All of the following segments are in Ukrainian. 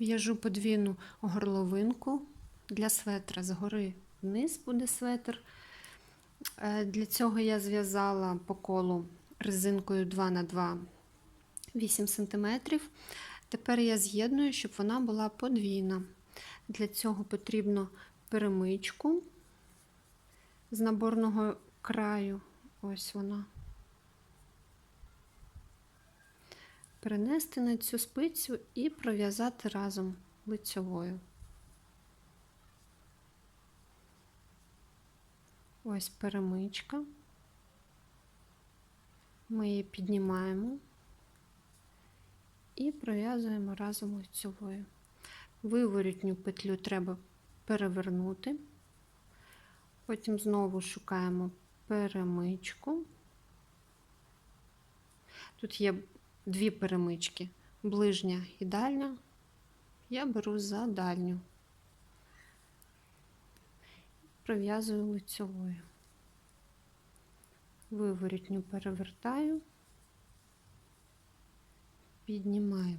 В'яжу подвійну горловинку для светра. Згори вниз буде светр. Е, Для цього я зв'язала по колу резинкою 2 на 2 8 см. Тепер я з'єдную, щоб вона була подвійна. Для цього потрібно перемичку з наборного краю. Ось вона. Перенести на цю спицю і пров'язати разом лицьовою. Ось перемичка. Ми її піднімаємо і пров'язуємо разом лицьовою. Виворітню петлю треба перевернути. Потім знову шукаємо перемичку. Тут є дві перемички: ближня і дальня. Я беру за дальню, пров'язую лицьовою. Виворітню перевертаю, піднімаю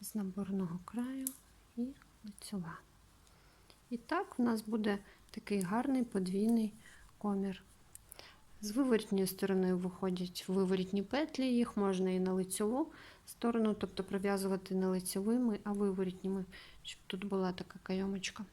з наборного краю і лицьова. І так в нас буде такий гарний подвійний комір. З виворітньої сторони виходять виворітні петлі, їх можна і на лицьову сторону, тобто пров'язувати не лицьовими, а виворітніми, щоб тут була така кайомочка.